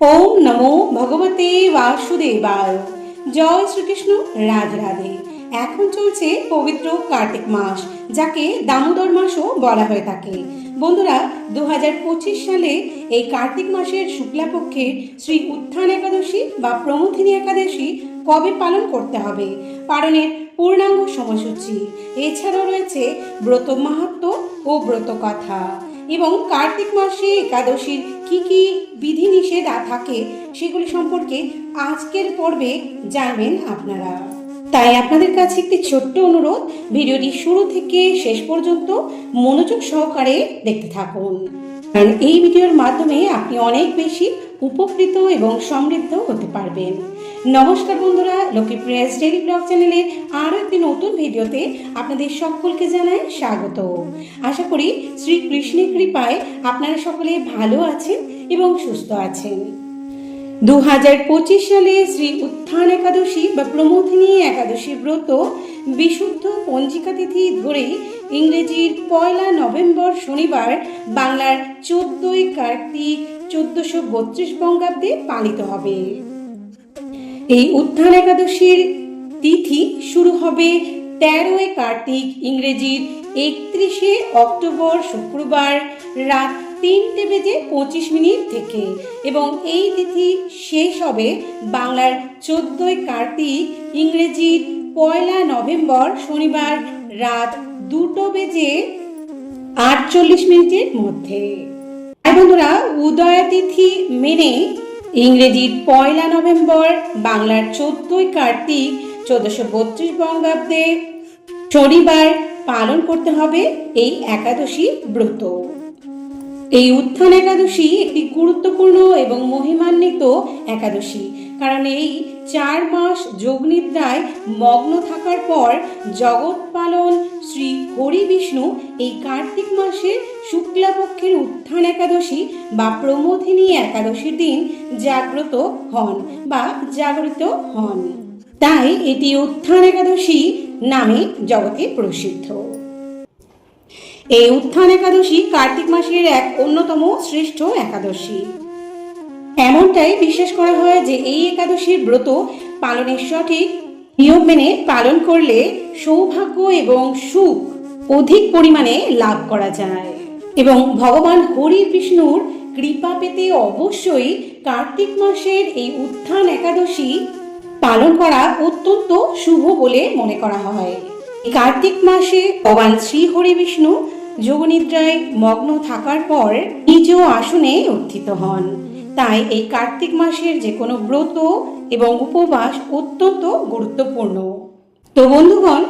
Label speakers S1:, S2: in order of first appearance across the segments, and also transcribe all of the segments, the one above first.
S1: ওম নমো ভগবতে বাসুদেবায় জয় শ্রীকৃষ্ণ রাধে রাধে এখন চলছে পবিত্র কার্তিক মাস, যাকে দামোদর মাসও বলা হয়ে থাকে। বন্ধুরা দু হাজার পঁচিশ সালে এই কার্তিক মাসের শুক্লাপক্ষের শ্রী উত্থান একাদশী বা প্রমথিনী একাদশী কবে পালন করতে হবে? পালনের পূর্ণাঙ্গ সময়সূচি। এছাড়াও রয়েছে ব্রত মাহাত্ম ও ব্রত কথা এবং কার্তিক মাসে একাদশীর কি কি বিধিনিষেধ থাকে সেগুলি সম্পর্কে আজকের পর্বে জানবেন আপনারা। তাই আপনাদের কাছে একটি ছোট্ট অনুরোধ, ভিডিওটি শুরু থেকে শেষ পর্যন্ত মনোযোগ সহকারে দেখতে থাকুন। কারণ এই ভিডিওর মাধ্যমে আপনি অনেক বেশি উপকৃত এবং সমৃদ্ধ হতে পারবেন। নমস্কার বন্ধুরা, লক্ষ্মী প্রেস ডেলি ব্লগ চ্যানেলের আরও একটি নতুন ভিডিওতে আপনাদের সকলকে জানাই স্বাগত। আশা করি শ্রীকৃষ্ণের কৃপায় আপনারা সকলে ভালো আছেন এবং সুস্থ আছেন। দু হাজার পঁচিশ সালে শ্রী উত্থান একাদশী বা প্রমথিনী একাদশী ব্রত বিশুদ্ধ পঞ্জিকা তিথি ধরেই ইংরেজির পয়লা নভেম্বর শনিবার বাংলার চোদ্দই কার্তিক চোদ্দশো বত্রিশ বঙ্গাব্দে পালিত হবে। এই উত্থান একাদশীর তিথি শুরু হবে তেরোই কার্তিক ইংরেজির একত্রিশে অক্টোবর শুক্রবার রাত তিনটে বেজে পঁচিশ মিনিট থেকে এবং এই তিথি শেষ হবে বাংলার চোদ্দই কার্তিক ইংরেজির পয়লা নভেম্বর শনিবার রাত দুটো বেজে আটচল্লিশ মিনিটের মধ্যে। বন্ধুরা উদয়া তিথি মেনে ইংরেজির পয়লা নভেম্বর, বাংলার চোদ্দই কার্তিক, চোদ্দশো বত্রিশ বঙ্গাব্দে শনিবার পালন করতে হবে এই একাদশী ব্রত। এই উত্থান একাদশী একটি গুরুত্বপূর্ণ এবং মহিমান্বিত একাদশী, কারণ এই চার মাস যোগনিদ্রায় মগ্ন থাকার পর জগৎ পালন শ্রী হরি বিষ্ণু এই কার্তিক মাসে শুক্লাপক্ষের উত্থান একাদশী বা প্রমোধিনী একাদশীর দিন জাগ্রত হন বা জাগরিত হন। তাই এটি উত্থান একাদশী নামে জগতে প্রসিদ্ধ। এই উত্থান একাদশী কার্তিক মাসের এক অন্যতম শ্রেষ্ঠ একাদশী। এমনটাই বিশ্বাস করা হয় যে এই একাদশীর ব্রত পালনের সঠিক নিয়ম মেনে পালন করলে সৌভাগ্য এবং সুখ অধিক পরিমাণে লাভ করা যায়। এবং ভগবান হরি বিষ্ণুর কৃপা পেতে অবশ্যই কার্তিক মাসের এই উত্থান একাদশী পালন করা অত্যন্ত শুভ বলে মনে করা হয়। কার্তিক মাসে ভগবান শ্রী হরি বিষ্ণু যোগনিদ্রায় মগ্ন থাকার পর নিজ আসনে উত্থিত হন। তাই এই কার্তিক মাসের যে কোনো ব্রত এবং উপবাস অত্যন্ত গুরুত্বপূর্ণ। তো বন্ধুগণ,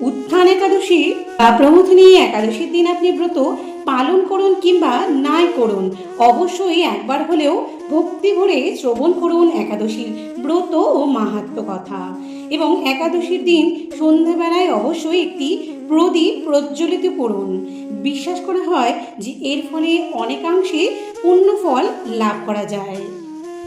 S1: উত্থান একাদশী বা প্রমথিনী একাদশীর দিন আপনি ব্রত পালন করুন কিংবা নাই করুন, অবশ্যই একবার হলেও ভক্তি ভরে শ্রবণ করুন একাদশীর ব্রত ও মাহাত্ম কথা। এবং একাদশীর দিন সন্ধ্যাবেলায় অবশ্যই একটি প্রদীপ প্রজ্বলিত করুন। বিশ্বাস করা হয় যে এর ফলে অনেকাংশে পূর্ণ ফল লাভ করা যায়।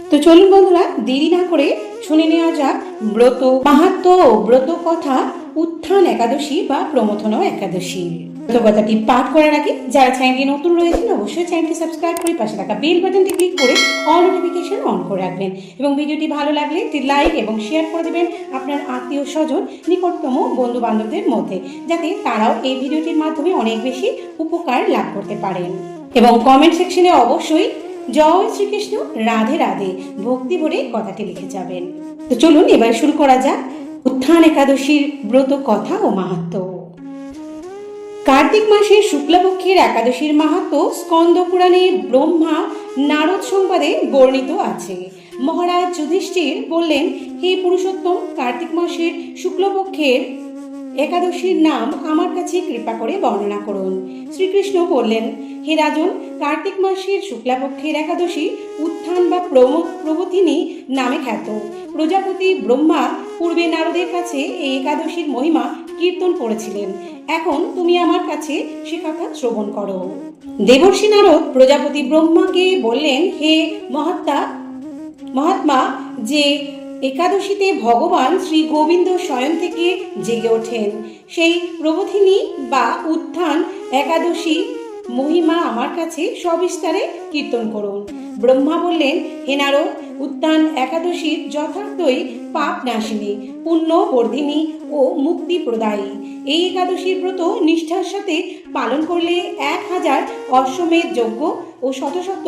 S1: তো চলুন বন্ধুরা, দেরি না করে শুনে নেওয়া যাক ব্রত মাহাত্ম ব্রত কথা উত্থান একাদশী বা প্রমথন একাদশী। কথাটি পাঠ করার আগে, যারা চ্যানেলটি নতুন রয়েছেন, অবশ্যই চ্যানেলটি সাবস্ক্রাইব করে পাশে থাকা বেল বাটনটি ক্লিক করে অল নোটিফিকেশন অন করে রাখবেন। এবং ভিডিওটি ভালো লাগলে একটি লাইক এবং শেয়ার করে দেবেন আপনার আত্মীয় স্বজন, নিকটতম বন্ধু বান্ধবদের মধ্যে, যাতে তারাও এই ভিডিওটির মাধ্যমে অনেক বেশি উপকার লাভ করতে পারেন। এবং কমেন্ট সেকশনে অবশ্যই জয় শ্রীকৃষ্ণ, রাধে রাধে, ভক্তি ভরে কথাটি লিখে যাবেন। তো চলুন, এবার শুরু করা যাক। উত্থান একাদশীর ব্রত কথা ও মাহাত্ম। কার্তিক মাসের শুক্লাপক্ষের একাদশীর মাহাত্ম স্কন্দ পুরাণে ব্রহ্মা নারদ সংবাদে বর্ণিত আছে। মহারাজ যুধিষ্ঠির বললেন, হে পুরুষোত্তম, কার্তিক মাসের শুক্লপক্ষের একাদশীর নাম আমার কাছে কৃপা করে বর্ণনা করুন। শ্রীকৃষ্ণ বললেন, হে রাজন, কার্তিক মাসের শুক্লাপক্ষের একাদশী উত্থান বা প্রম- প্রবতিনী নামে খ্যাত। প্রজাপতি ব্রহ্মা পূর্বে নারদের কাছে এই একাদশীর মহিমা কীর্তন করেছিলেন এখন তুমি আমার কাছে সে কথা শ্রবণ করো। দেবর্ষী নারদ প্রজাপতি ব্রহ্মাকে বললেন, হে মহাত্মা মহাত্মা, যে একাদশীতে ভগবান শ্রী গোবিন্দ স্বয়ং থেকে জেগে ওঠেন, সেই প্রবোধিনী বা উত্থান একাদশী মহিমা আমার কাছে সবিস্তারে কীর্তন করুন। ব্রহ্মা বললেন, হে নারদ উত্তান একাদশীর যথার্থই পাপ নাশিনী, পুণ্য বর্ধিনী ও মুক্তি প্রদায়ী। এই একাদশীর ব্রত নিষ্ঠার সাথে পালন করলে এক হাজার অশ্বমেধ যজ্ঞ ও শত শত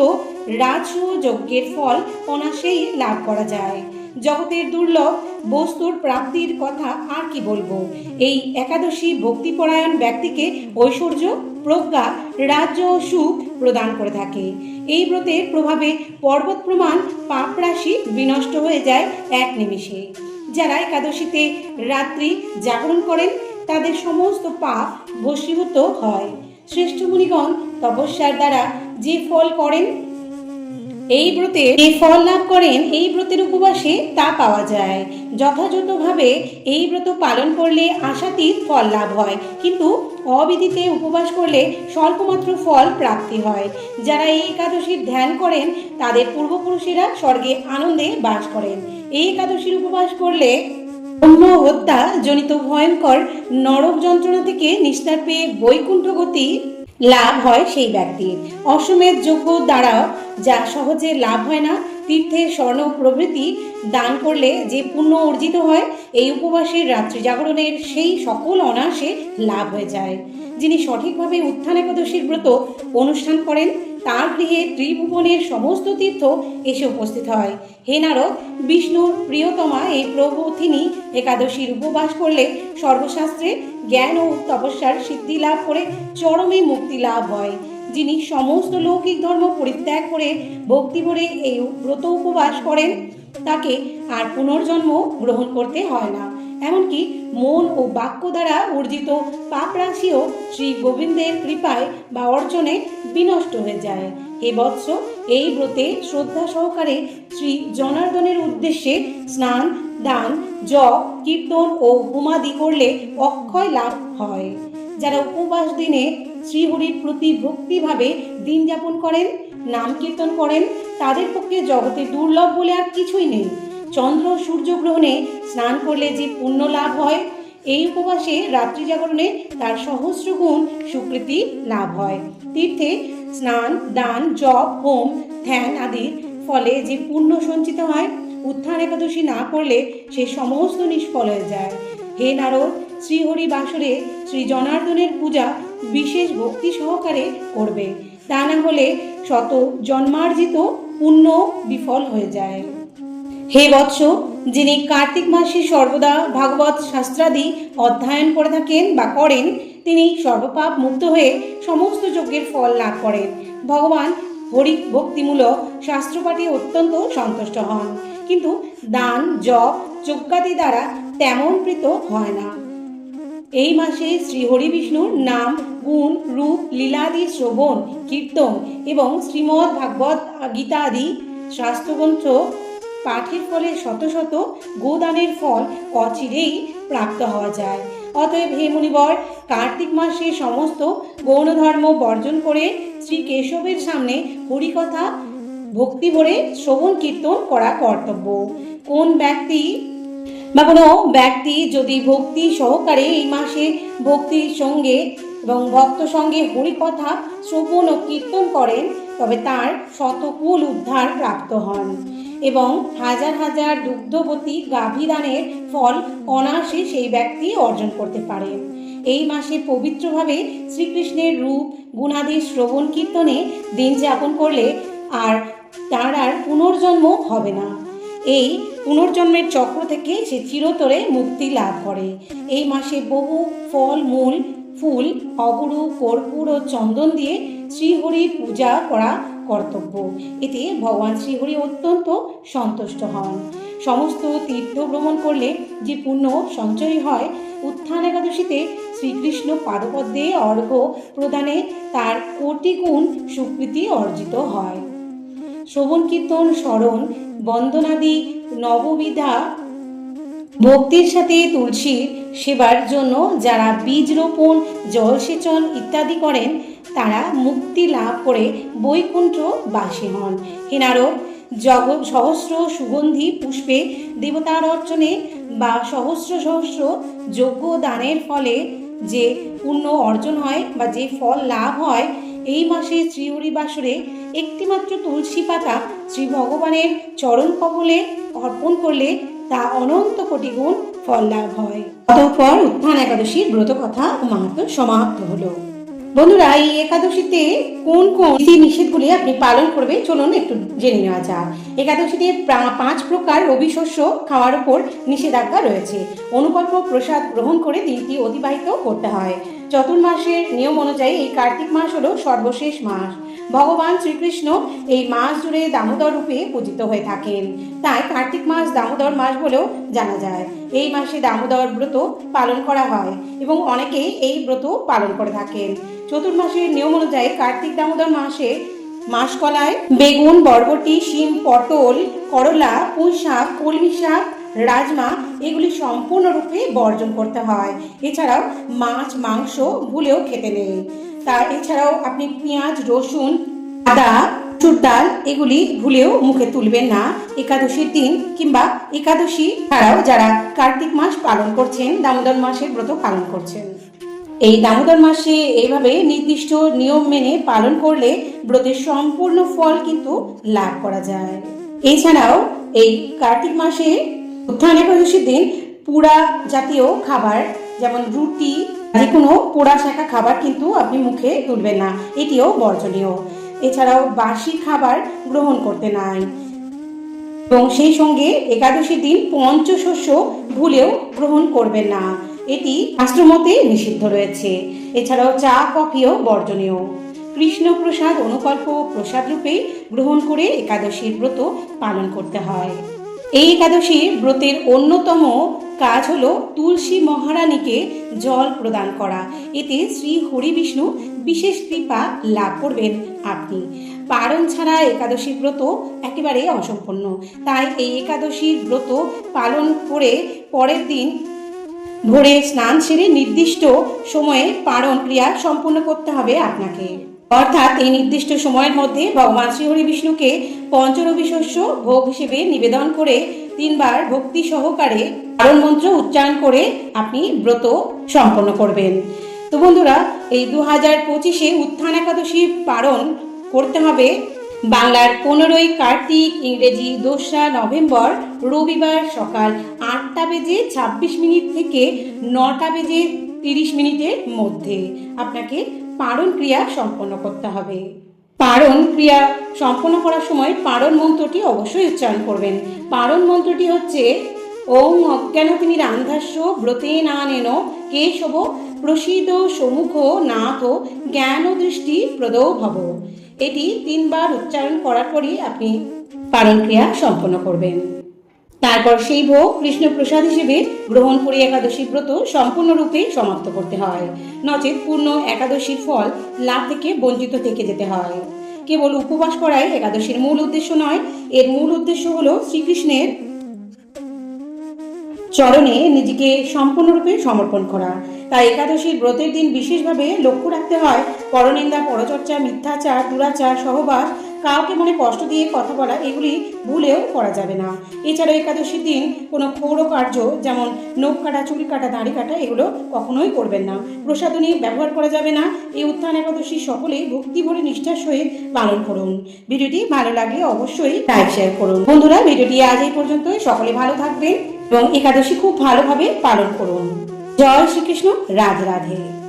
S1: রাজস্ব যজ্ঞের ফল অনাসেই লাভ করা যায়। জগতের দুর্লভ বস্তুর প্রাপ্তির কথা আর কি বলব? এই একাদশী ভক্তিপরায়ণ ব্যক্তিকে ঐশ্বর্য প্রজ্ঞা রাজ্য ও সুখ প্রদান করে থাকে। এই ব্রতের প্রভাবে পর্বত প্রমাণ পাপ রাশি বিনষ্ট হয়ে যায় এক নিমিষে। যারা একাদশীতে রাত্রি জাগরণ করেন, তাদের সমস্ত পাপ ভস্মীভূত হয়। শ্রেষ্ঠ মুনিগণ তপস্যার দ্বারা যে ফল করেন এই ব্রতে যে ফল লাভ করেন, এই ব্রতের উপবাসে তা পাওয়া যায়। যথাযথভাবে এই ব্রত পালন করলে আশাতীত ফল লাভ হয়, কিন্তু অবিধিতে উপবাস করলে স্বল্পমাত্র ফল প্রাপ্তি হয়। যারা এই একাদশীর ধ্যান করেন, তাদের পূর্বপুরুষেরা স্বর্গে আনন্দে বাস করেন। এই একাদশীর উপবাস করলে ব্রহ্ম হত্যা জনিত ভয়ঙ্কর নরক যন্ত্রণা থেকে নিস্তার পেয়ে বৈকুণ্ঠ গতি লাভ হয় সেই ব্যক্তির অসমের যোগ্য দ্বারা যা সহজে লাভ হয় না, তীর্থে স্বর্ণ প্রভৃতি দান করলে যে পুণ্য অর্জিত হয়, এই উপবাসের রাত্রি জাগরণের সেই সকল অনায়াসে লাভ হয়ে যায়। যিনি সঠিকভাবে উত্থান একাদশীর ব্রত অনুষ্ঠান করেন তার গৃহে ত্রিভুবনের সমস্ত তীর্থ এসে উপস্থিত হয়। হে নারদ, বিষ্ণুর প্রিয়তমা এই প্রভু তিনি একাদশীর উপবাস করলে সর্বশাস্ত্রে জ্ঞান ও তপস্যার সিদ্ধি লাভ করে চরমে মুক্তি লাভ হয়। যিনি সমস্ত লৌকিক ধর্ম পরিত্যাগ করে ভক্তি ভরে এই ব্রত উপবাস করেন, তাকে আর পুনর্জন্ম গ্রহণ করতে হয় না। এমনকি মন ও বাক্য দ্বারা অর্জিত পাপ রাশিও শ্রী গোবিন্দের কৃপায় বা অর্জনে বিনষ্ট হয়ে যায়। হে বৎস এই ব্রতে শ্রদ্ধা সহকারে শ্রী জনার্দনের উদ্দেশ্যে স্নান, দান, জপ, কীর্তন ও হোমাদি করলে অক্ষয় লাভ হয়। যারা উপবাস দিনে শ্রীহরির প্রতি ভক্তিভাবে দিন যাপন করেন, নাম কীর্তন করেন, তাদের পক্ষে জগতে দুর্লভ বলে আর কিছুই নেই। চন্দ্র সূর্যগ্রহণে স্নান করলে যে পুণ্য লাভ হয়, এই উপবাসে রাত্রি জাগরণে তার সহস্র গুণ সুকৃতি লাভ হয়। তীর্থে স্নান, দান, জপ, হোম, ধ্যান আদির ফলে যে পুণ্য সঞ্চিত হয়, উত্থান একাদশী না করলে সে সমস্ত নিষ্ফল হয়ে যায়। হে নারদ শ্রীহরি বাসরে শ্রী জনার্দনের পূজা বিশেষ ভক্তি সহকারে করবে। তা না হলে শত জন্মার্জিত পুণ্য বিফল হয়ে যায়। হে বৎস, যিনি কার্তিক মাসে সর্বদা ভাগবত শাস্ত্রাদি অধ্যয়ন করে থাকেন বা করেন, তিনি সর্বপাপ মুক্ত হয়ে সমস্ত যজ্ঞের ফল লাভ করেন। ভগবান হরি ভক্তিমূলক শাস্ত্রপাঠে অত্যন্ত সন্তুষ্ট হন। কিন্তু দান, জপ, যজ্ঞাদি দ্বারা তেমন প্রীত হয় না। এই মাসে শ্রী হরি বিষ্ণুর নাম, গুণ, রূপ, লীলাদি, শ্রবণ, কীর্তন এবং শ্রীমদ্ ভাগবত গীতা আদি শাস্ত্রগ্রন্থ পাঠের ফলে শত শত গোদানের ফল অচিরেই প্রাপ্ত হওয়া যায়। অতএব হে মুনিবর, কার্তিক মাসে সমস্ত গৌণ ধর্ম বর্জন করে শ্রী কেশবের সামনে হরিকথা, ভক্তি ভরে শ্রবণ কীর্তন করা কর্তব্য। কোন ব্যক্তি বা কোনো ব্যক্তি যদি ভক্তি সহকারে এই মাসে ভক্তির সঙ্গে এবং ভক্ত সঙ্গে হরিকথা, শ্রবণ ও কীর্তন করেন, তবে তার শতকুল উদ্ধার প্রাপ্ত হন। এবং হাজার হাজার দুগ্ধবতী গাভীদানের ফল অনায়াসে সেই ব্যক্তি অর্জন করতে পারে। এই মাসে পবিত্রভাবে শ্রীকৃষ্ণের রূপ, গুণাদি শ্রবণ কীর্তনে দিন যাপন করলে আর তার আর পুনর্জন্ম হবে না। এই পুনর্জন্মের চক্র থেকে সে চিরতরে মুক্তি লাভ করে। এই মাসে বহু ফল, মূল, ফুল, অগুরু, কর্পূর ও চন্দন দিয়ে শ্রীহরির পূজা করা কর্তব্য। এতে ভগবান শ্রীহরি অত্যন্ত সন্তুষ্ট হন। সমস্ত তীর্থ ভ্রমণ করলে যে পুণ্য সঞ্চয় হয়, উত্থান একাদশীতে শ্রীকৃষ্ণ পাদপদ্মে অর্ঘ্য প্রদানে তার কোটি গুণ সুকৃতি অর্জিত হয়। শ্রবণ কীর্তন, স্মরণ, বন্দনাদি, নববিধা ভক্তির সাথে তুলসীর সেবার জন্য যারা বীজ রোপণ জলসেচন ইত্যাদি করেন, তারা মুক্তি লাভ করে বৈকুণ্ঠ বাসী হন। হেনারদ জগৎ সহস্র সুগন্ধি পুষ্পে দেবতার অর্চনে বা সহস্র সহস্র যজ্ঞ দানের ফলে যে পুণ্য অর্জন হয় বা যে ফল লাভ হয়, এই মাসে শ্রীহরি বাসরে একটিমাত্র তুলসী পাতা শ্রী ভগবানের চরণ কমলে অর্পণ করলে তা অনন্ত কোটি গুণ ফল লাভ হয়। অতঃপর উত্থান একাদশীর ব্রত কথা ও মাহাত্ম সমাপ্ত হলো। বন্ধুরা, এই একাদশীতে কোন কোন নীতি নিষেধগুলি আপনি পালন করবেন? চলুন একটু জেনে নেওয়া যাক। একাদশীতে পাঁচ প্রকার রবি শস্য খাওয়ার উপর নিষেধাজ্ঞা রয়েছে। অনুকল্প প্রসাদ গ্রহণ করে দিনটি অতিবাহিত করতে হয়। চতুর্মাসের নিয়ম অনুযায়ী এই কার্তিক মাস হলো সর্বশেষ মাস। ভগবান শ্রীকৃষ্ণ এই মাস জুড়ে দামোদর রূপে পূজিত হয়ে থাকেন। তাই কার্তিক মাস দামোদর মাস বলেও জানা যায়। এই মাসে দামোদর ব্রত পালন করা হয় এবং অনেকেই এই ব্রত পালন করে থাকেন। চতুর্মাসের নিয়ম অনুযায়ী কার্তিক দামোদর মাসে মাসকলায় বেগুন, বরবটি, শিম, পটল, করলা পুঁই শাক কলমি শাক রাজমা এগুলি সম্পূর্ণরূপে বর্জন করতে হয়। এছাড়াও মাছ, মাংস ভুলেও খেতে নেই। তা এছাড়াও আপনি পেঁয়াজ, রসুন, আদা মসুর ডাল এগুলি ভুলেও মুখে তুলবেন না। একাদশীর দিন কিংবা একাদশী ছাড়াও যারা কার্তিক মাস পালন করছেন, দামোদর মাসের ব্রত পালন করছেন। এই দামোদর মাসে এইভাবে নির্দিষ্ট নিয়ম মেনে পালন করলে ব্রতের সম্পূর্ণ ফল কিন্তু লাভ করা যায়। এছাড়াও এই কার্তিক মাসে উত্থান একাদশীর দিন পুরা জাতীয় খাবার, যেমন রুটি যে কোনো পোড়া শাখা খাবার কিন্তু আপনি মুখে তুলবেন না। এটিও বর্জনীয়। এছাড়াও বাসি খাবার গ্রহণ করতে নাই। এবং সেই সঙ্গে একাদশীর দিন পঞ্চশস্য ভুলেও গ্রহণ করবেন না। এটি শাস্ত্রমতে নিষিদ্ধ রয়েছে। এছাড়াও চা, কফিও বর্জনীয়। কৃষ্ণ প্রসাদ অনুকল্প প্রসাদ রূপে গ্রহণ করে একাদশীর ব্রত পালন করতে হয়। এই একাদশীর ব্রতের অন্যতম কাজ হলো তুলসী মহারানীকে জল প্রদান করা। এতে শ্রী হরি বিষ্ণু বিশেষ কৃপা লাভ করবেন আপনি। পারণ ছাড়া একাদশীর ব্রত একেবারে অসম্পূর্ণ। তাই এই একাদশীর ব্রত পালন করে পরের দিন ভোরে স্নান সেরে নির্দিষ্ট সময়ে পারণ ক্রিয়া সম্পূর্ণ করতে হবে আপনাকে। অর্থাৎ এই নির্দিষ্ট সময়ের মধ্যে ভগবান শ্রীহরি বিষ্ণুকে পঞ্চরবি শস্য ভোগ হিসেবে নিবেদন করে তিনবার ভক্তি সহকারে পারণ মন্ত্র উচ্চারণ করে আপনি ব্রত সম্পন্ন করবেন। তো বন্ধুরা, এই দু হাজার পঁচিশে উত্থান একাদশী পালন করতে হবে। বাংলার পনেরোই কার্তিক, ইংরেজি দোসরা নভেম্বর, রবিবার সকাল আটটা বেজে ছাব্বিশ মিনিট থেকে নটা বেজে তিরিশ মিনিটের মধ্যে। আপনাকে পারণ ক্রিয়া সম্পন্ন করতে হবে। পারণ ক্রিয়া সম্পন্ন করার সময় পারণ মন্ত্রটি অবশ্যই উচ্চারণ করবেন। পারণ মন্ত্রটি হচ্ছে, ওম অজ্ঞান তিনি রান্ধাস্য ব্রতে না নেন কেশব প্রসিদ সমুখ নাথ জ্ঞান দৃষ্টি প্রদৌ ভব। এটি তিনবার উচ্চারণ করার পরই আপনি পারণ ক্রিয়া সম্পন্ন করবেন। তারপর সেই ভোগ কৃষ্ণ প্রসাদ হিসেবে গ্রহণ করে একাদশী ব্রত সম্পূর্ণরূপে সমাপ্ত করতে হয়। নচেত পূর্ণ একাদশীর ফল লাভ থেকে বঞ্চিত থেকে যেতে হয়। কেবল উপবাস করাই একাদশীর মূল উদ্দেশ্য নয়, এর মূল উদ্দেশ্য হল শ্রীকৃষ্ণের চরণে নিজেকে সম্পূর্ণরূপে সমর্পণ করা। তাই একাদশীর ব্রতের দিন বিশেষভাবে লক্ষ্য রাখতে হয় পরনিন্দা, পরচর্চা, মিথ্যাচার, দুরাচার, সহবাস কাউকে মনে কষ্ট দিয়ে কথা বলা, এগুলি ভুলেও করা যাবে না। এছাড়া একাদশীর দিন কোনো ক্ষৌর কার্য, যেমন নখ কাটা, চুল কাটা, দাড়ি কাটা, এগুলো কখনোই করবেন না। প্রসাদনী ব্যবহার করা যাবে না। এই উত্থান একাদশী সকলেই ভক্তি ভরে নিষ্ঠার সহিত পালন করুন। ভিডিওটি ভালো লাগলে অবশ্যই লাইক, শেয়ার করুন। বন্ধুরা, ভিডিওটি আজ এই পর্যন্তই। সকলে ভালো থাকবেন এবং একাদশী খুব ভালোভাবে পালন করুন। জয় শ্রীকৃষ্ণ। রাধে রাধে।